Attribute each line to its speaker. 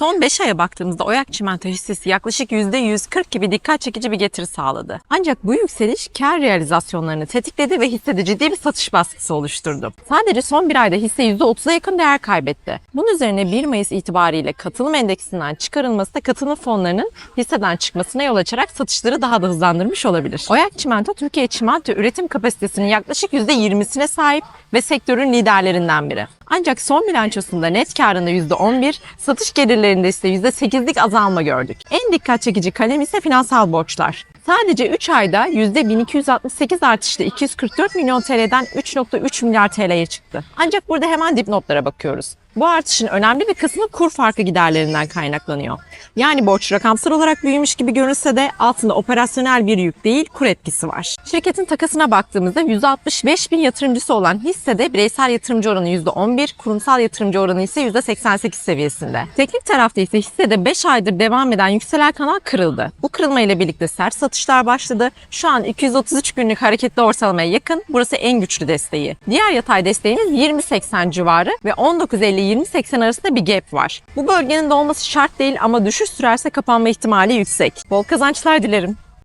Speaker 1: Son 5 aya baktığımızda Oyak Çimento hissesi yaklaşık %140 gibi dikkat çekici bir getiri sağladı. Ancak bu yükseliş kar realizasyonlarını tetikledi ve hissede ciddi bir satış baskısı oluşturdu. Sadece son bir ayda hisse %30'a yakın değer kaybetti. Bunun üzerine 1 Mayıs itibariyle katılım endeksinden çıkarılması da katılım fonlarının hisseden çıkmasına yol açarak satışları daha da hızlandırmış olabilir. Oyak Çimento, Türkiye çimento üretim kapasitesinin yaklaşık %20'sine sahip ve sektörün liderlerinden biri. Ancak son bilançosunda net karında %11, satış gelirlerinde ise %8'lik azalma gördük. En dikkat çekici kalem ise finansal borçlar. Sadece 3 ayda %1268 artışla 244 milyon TL'den 3.3 milyar TL'ye çıktı. Ancak burada hemen dipnotlara bakıyoruz. Bu artışın önemli bir kısmı kur farkı giderlerinden kaynaklanıyor. Yani borç rakamsal olarak büyümüş gibi görünse de altında operasyonel bir yük değil kur etkisi var. Şirketin takasına baktığımızda 165 bin yatırımcısı olan hissede bireysel yatırımcı oranı %11, kurumsal yatırımcı oranı ise %88 seviyesinde. Teknik tarafta ise hissede 5 aydır devam eden yükselen kanal kırıldı. Bu kırılma ile birlikte sert satışlar başladı. Şu an 233 günlük hareketli ortalamaya yakın. Burası en güçlü desteği. Diğer yatay desteğimiz 20.80 civarı ve 19.50-20.80 arasında bir gap var. Bu bölgenin de olması şart değil ama düşüş sürerse kapanma ihtimali yüksek. Bol kazançlar dilerim.